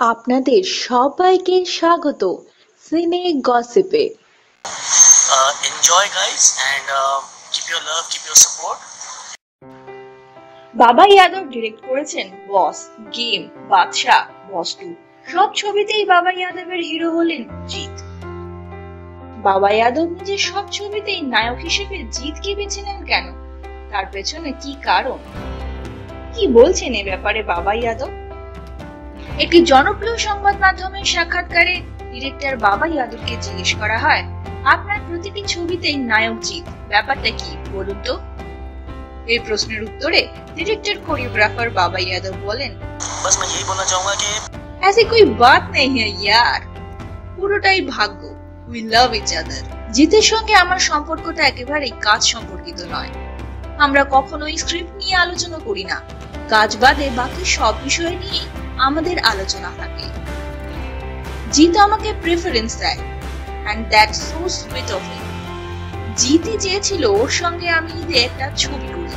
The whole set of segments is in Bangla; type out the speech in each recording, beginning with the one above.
আপনাদের সবাইকে স্বাগত cine গসিপে। Enjoy guys and uh, keep your love keep your support. বাবা ইয়াদব ডিরেক্ট করেছেন বস গেম বাদশা বস টু সব ছবিতেই বাবা ইয়াদবের হিরো হলেন জিৎ। বাবা ইয়াদব নিজের সব ছবিতেই নায়ক হিসেবে জিতকে বেছে নেন কেন? তার পেছনে কি কারণ? কি বলছেন এ ব্যাপারে বাবা ইয়াদব? একটি জনপ্রিয় সংবাদ মাধ্যমের সাক্ষাৎকারে ডিরেক্টর বাবা ইয়াদবকে জিজ্ঞেস করা হয় আপনার প্রতিটি ছবিতেই নায়ক জিৎ ব্যাপারটা কি বলুন তো এই প্রশ্নের উত্তরে ডিরেক্টর কোরিওগ্রাফার বাবা यादव বলেন बस मैं यही बोलना चाहूंगा कि ऐसी कोई बात नहीं है यार পুরোটাই ভাগ্য উই লাভ ইচ আদার জিতের সঙ্গে আমার সম্পর্কটা একেবারেই কাজ সম্পর্কিত নয় আমরা কখনোই স্ক্রিপ্ট নিয়ে আলোচনা করি না কাজ বাদে বাকি সব বিষয় নিয়ে আমাদের আলোচনা থাকে। জিত আমাকে প্রেফারেন্স দেয় and that so sweet of him জিতই চেয়েছিল ওর সঙ্গে আমি ঈদে একটা ছবি করি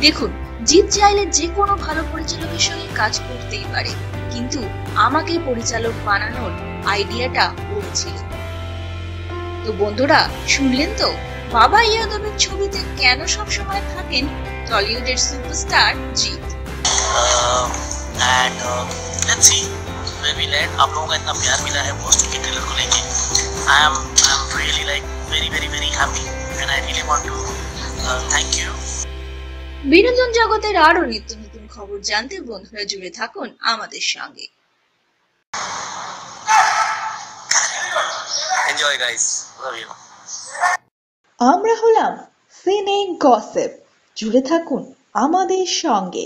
দেখুন জিৎ চাইলে যে কোনো ভালো পরিচালকের সঙ্গে কাজ করতেই পারে, কিন্তু আমাকে পরিচালক বানানোর আইডিয়াটা ওর ছিল। তো বন্ধুরা, শুনলেন তো? বাবা ইয়াদবের ছবিতে কেন সবসময় থাকেন টলিউডের superstar Jeet and let's see where we land आप लोगों का इतना प्यार मिला है पोस्ट के ट्रेलर को लेके I am I am really like very very very happy and I really want to thank you বিনোদন জগতের আরো নিত্য নতুন খবর জানতে বন্ধুরা জুড়ে থাকুন আমাদের সঙ্গে एंजॉय गाइस लव यू আমরা হলাম সিনে গসিপ জুড়ে থাকুন আমাদের সঙ্গে